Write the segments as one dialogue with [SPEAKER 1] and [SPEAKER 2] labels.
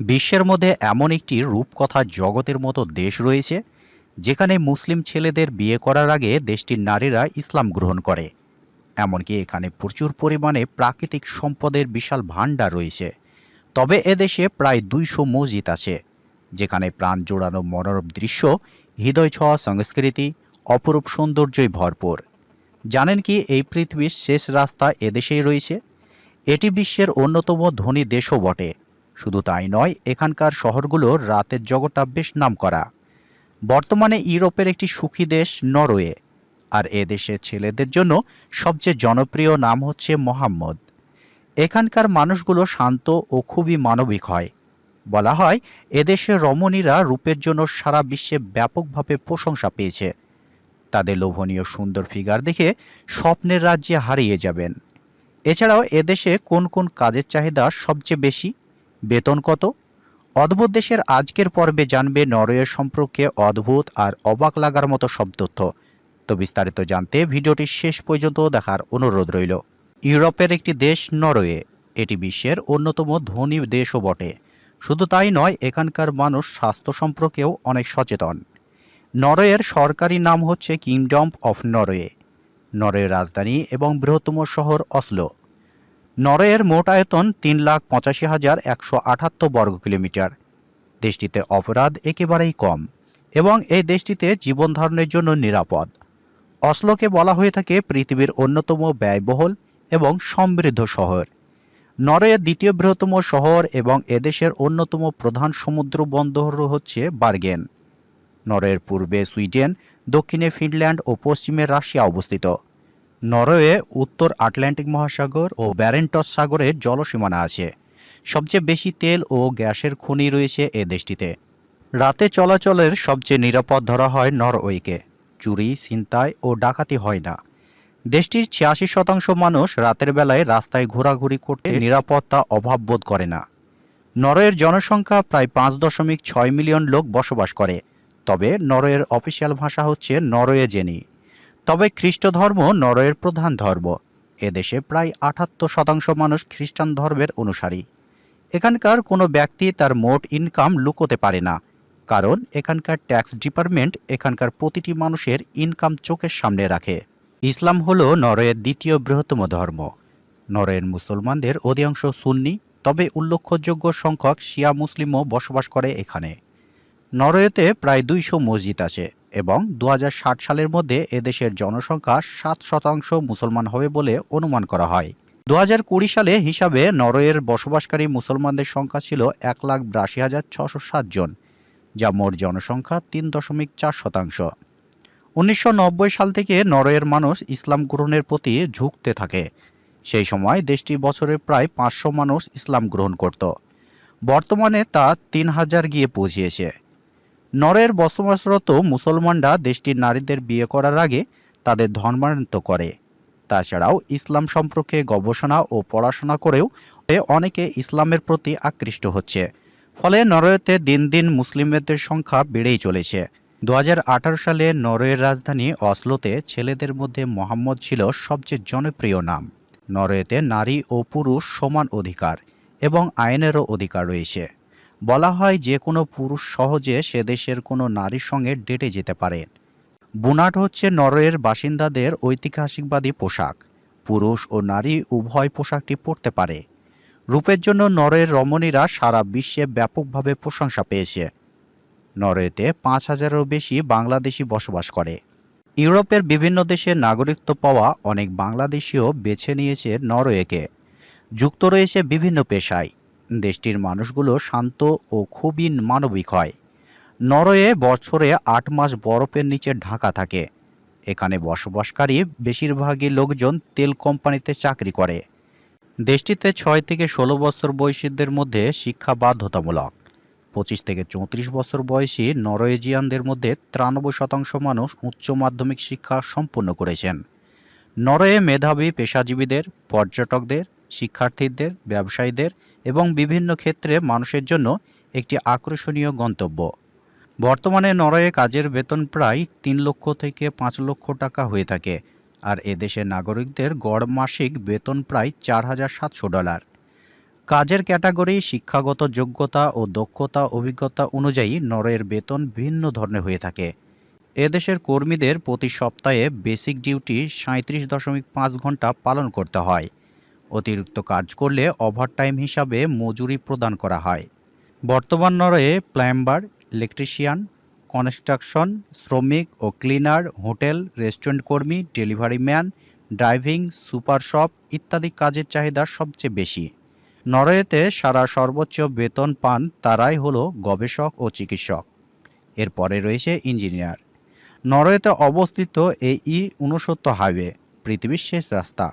[SPEAKER 1] বিশ্বের মধ্যে এমন একটি রূপকথা জগতের মতো দেশ রয়েছে, যেখানে মুসলিম ছেলেদের বিয়ে করার আগে দেশটির নারীরা ইসলাম গ্রহণ করে। এমনকি এখানে প্রচুর পরিমাণে প্রাকৃতিক সম্পদের বিশাল ভাণ্ডার রয়েছে। তবে এদেশে প্রায় দুইশো মসজিদ আছে, যেখানে প্রাণ জোড়ানো মনোরম দৃশ্য, হৃদয় ছোঁয়া সংস্কৃতি, অপরূপ সৌন্দর্যই ভরপুর। জানেন কি এই পৃথিবীর শেষ রাস্তা এদেশেই রয়েছে? এটি বিশ্বের অন্যতম ধনী দেশও বটে। শুধু তাই নয়, এখানকার শহরগুলো রাতের জগৎটা বেশ নামকরা। বর্তমানে ইউরোপের একটি সুখী দেশ নরওয়ে, আর এ দেশের ছেলেদের জন্য সবচেয়ে জনপ্রিয় নাম হচ্ছে মোহাম্মদ। এখানকার মানুষগুলো শান্ত ও খুবই মানবিক হয়। বলা হয় এদেশের রমণীরা রূপের জন্য সারা বিশ্বে ব্যাপকভাবে প্রশংসা পেয়েছে। তাদের লোভনীয় সুন্দর ফিগার দেখে স্বপ্নের রাজ্যে হারিয়ে যাবেন। এছাড়াও এদেশে কোন কোন কাজের চাহিদা সবচেয়ে বেশি? বেতন কত? অদ্ভুত দেশের আজকের পর্বে জানবে নরওয়ে সম্পর্কে অদ্ভুত আর অবাক লাগার মতো সব তথ্য। তো বিস্তারিত জানতে ভিডিওটি শেষ পর্যন্ত দেখার অনুরোধ রইল। ইউরোপের একটি দেশ নরওয়ে, এটি বিশ্বের অন্যতম ধনী দেশও বটে। শুধু তাই নয়, এখানকার মানুষ স্বাস্থ্য সম্পর্কেও অনেক সচেতন। নরওয়ের সরকারি নাম হচ্ছে কিংডম অফ নরওয়ে। নরওয়ের রাজধানী এবং বৃহত্তম শহর অসলো। নরওয়ের মোট আয়তন তিন লাখ পঁচাশি হাজার একশো আটাত্তর বর্গ কিলোমিটার। দেশটিতে অপরাধ একেবারেই কম এবং এই দেশটিতে জীবন ধারণের জন্য নিরাপদ। অসলোকে বলা হয়ে থাকে পৃথিবীর অন্যতম ব্যয়বহুল এবং সমৃদ্ধ শহর। নরওয়ের দ্বিতীয় বৃহত্তম শহর এবং এদেশের অন্যতম প্রধান সমুদ্র বন্দর হচ্ছে বার্গেন। নরওয়ের পূর্বে সুইডেন, দক্ষিণে ফিনল্যান্ড ও পশ্চিমে রাশিয়া অবস্থিত। নরওয়ে, উত্তর আটলান্টিক মহাসাগর ও ব্যারেন্টস সাগরের জলসীমানা আছে। সবচেয়ে বেশি তেল ও গ্যাসের খনি রয়েছে এ দেশটিতে। রাতে চলাচলের সবচেয়ে নিরাপদ ধরা হয় নরওয়েকে। চুরি, ছিনতাই ও ডাকাতি হয় না। দেশটির ছিয়াশি শতাংশ মানুষ রাতের বেলায় রাস্তায় ঘোরাঘুরি করতে নিরাপত্তা অভাব বোধ করে না। নরওয়ের জনসংখ্যা প্রায় পাঁচ দশমিক ছয় মিলিয়ন লোক বসবাস করে। তবে নরওয়ের অফিসিয়াল ভাষা হচ্ছে নরওয়েজেনি। তবে খ্রিস্ট ধর্ম নরওয়ের প্রধান ধর্ম। এদেশে প্রায় আটাত্তর শতাংশ মানুষ খ্রিস্টান ধর্মের অনুসারী। এখানকার কোনো ব্যক্তি তার মোট ইনকাম লুকোতে পারে না, কারণ এখানকার ট্যাক্স ডিপার্টমেন্ট এখানকার প্রতিটি মানুষের ইনকাম চোখের সামনে রাখে। ইসলাম হলো নরওয়ের দ্বিতীয় বৃহত্তম ধর্ম। নরওয়ের মুসলমানদের অধিকাংশ সুন্নি, তবে উল্লেখযোগ্য সংখ্যক শিয়া মুসলিমও বসবাস করে এখানে। নরওয়েতে প্রায় দুইশো মসজিদ আছে। এবং দুহাজার ষাট সালের মধ্যে এদেশের জনসংখ্যা সাত শতাংশ মুসলমান হবে বলে অনুমান করা হয়। দু হাজার কুড়ি সালে হিসাবে নরওয়ের বসবাসকারী মুসলমানদের সংখ্যা ছিল এক লাখ বিরাশি হাজার ছশো জন, যা মোট জনসংখ্যা তিন দশমিক চার শতাংশ। উনিশশো নব্বই সাল থেকে নরওয়ের মানুষ ইসলাম গ্রহণের প্রতি ঝুঁকতে থাকে। সেই সময় দেশটি বছরে প্রায় পাঁচশো মানুষ ইসলাম গ্রহণ করত। বর্তমানে তা তিন হাজার গিয়ে পৌঁছিয়েছে। নরের বসবাসরত মুসলমানরা দেশটির নারীদের বিয়ে করার আগে তাদের ধর্মান্তরিত করে। তাছাড়াও ইসলাম সম্পর্কে গবেষণা ও পড়াশোনা করেও অনেকে ইসলামের প্রতি আকৃষ্ট হচ্ছে। ফলে নরওয়েতে দিন দিন মুসলিমদের সংখ্যা বেড়েই চলেছে। দু হাজার আঠারো সালে নরওয়ের রাজধানী অসলোতে ছেলেদের মধ্যে মোহাম্মদ ছিল সবচেয়ে জনপ্রিয় নাম। নরওয়েতে নারী ও পুরুষ সমান অধিকার এবং আইনেরও অধিকার রয়েছে। বলা হয় যে কোনো পুরুষ সহজে সে দেশের কোনো নারীর সঙ্গে ডেটে যেতে পারে। বুনাট হচ্ছে নরওয়ের বাসিন্দাদের ঐতিহাসিকবাদী পোশাক। পুরুষ ও নারী উভয় পোশাকটি পরতে পারে। রূপের জন্য নরওয়ের রমণীরা সারা বিশ্বে ব্যাপকভাবে প্রশংসা পেয়েছে। নরওয়েতে পাঁচ হাজারেরও বেশি বাংলাদেশি বসবাস করে। ইউরোপের বিভিন্ন দেশের নাগরিকত্ব পাওয়া অনেক বাংলাদেশিও বেছে নিয়েছে নরওয়েকে। যুক্ত রয়েছে বিভিন্ন পেশায়। দেশটির মানুষগুলো শান্ত ও খুবই মানবিক হয়। নরওয়ে বছরে আট মাস বরফের নিচে ঢাকা থাকে। এখানে বসবাসকারী বেশিরভাগই লোকজন তেল কোম্পানিতে চাকরি করে। দেশটিতে ছয় থেকে ষোলো বছর বয়সীদের মধ্যে শিক্ষা বাধ্যতামূলক। পঁচিশ থেকে চৌত্রিশ বছর বয়সী নরওয়েজিয়ানদের মধ্যে তিরানব্বই শতাংশ মানুষ উচ্চ মাধ্যমিক শিক্ষা সম্পন্ন করেছেন। নরওয়ে মেধাবী পেশাজীবীদের, পর্যটকদের, শিক্ষার্থীদের, ব্যবসায়ীদের এবং বিভিন্ন ক্ষেত্রে মানুষের জন্য একটি আকর্ষণীয় গন্তব্য। বর্তমানে নরওয়ে কাজের বেতন প্রায় তিন লক্ষ থেকে পাঁচ লক্ষ টাকা হয়ে থাকে, আর এদেশের নাগরিকদের গড় মাসিক বেতন প্রায় চার হাজার সাতশো ডলার। কাজের ক্যাটাগরি, শিক্ষাগত যোগ্যতা ও দক্ষতা অভিজ্ঞতা অনুযায়ী নরওয়ের বেতন ভিন্ন ধরনের হয়ে থাকে। এদেশের কর্মীদের প্রতি সপ্তাহে বেসিক ডিউটি সাঁত্রিশ দশমিক পাঁচ ঘণ্টা পালন করতে হয়। অতিরিক্ত কাজ করলে ওভারটাইম হিসাবে মজুরি প্রদান করা হয়। বর্তমান নরওয়ে প্লাম্বার ইলেকট্রিশিয়ান, কনস্ট্রাকশন, শ্রমিক ও ক্লিনার, হোটেল, রেস্টুরেন্ট কর্মী, delivery man, driving, super shop ইত্যাদি কাজের চাহিদা সবচেয়ে বেশি। নরওয়েতে সারা সর্বোচ্চ বেতন পান তারাই হলো গবেষক ও চিকিৎসক। এরপরে রয়েছে ইঞ্জিনিয়ার। নরওয়েতে অবস্থিত এই ই উনসত্তর হাইওয়ে, পৃথিবীর শেষ রাস্তা।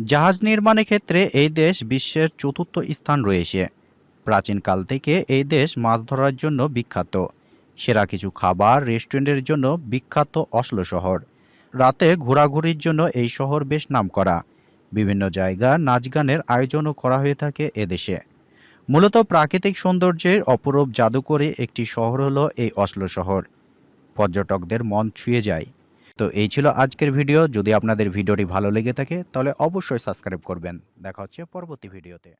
[SPEAKER 1] জাহাজ নির্মাণের ক্ষেত্রে এই দেশ বিশ্বের চতুর্থ স্থান রয়েছে। প্রাচীনকাল থেকে এই দেশ মাছ ধরার জন্য বিখ্যাত। সেরা কিছু খাবার রেস্টুরেন্টের জন্য বিখ্যাত অসলো শহর। রাতে ঘোরাঘুরির জন্য এই শহর বেশ নামকরা। বিভিন্ন জায়গা নাচ গানের আয়োজনও করা হয়ে থাকে এদেশে মূলত প্রাকৃতিক সৌন্দর্যের অপরূপ জাদুকরে একটি শহর হলো এই অসলো শহর। পর্যটকদের মন ছুঁয়ে যায়। তো এই ছিল আজকের ভিডিও। যদি আপনাদের ভিডিওটি ভালো লেগে থাকে, তাহলে অবশ্যই সাবস্ক্রাইব করবেন। দেখা হচ্ছে পরবর্তী ভিডিওতে।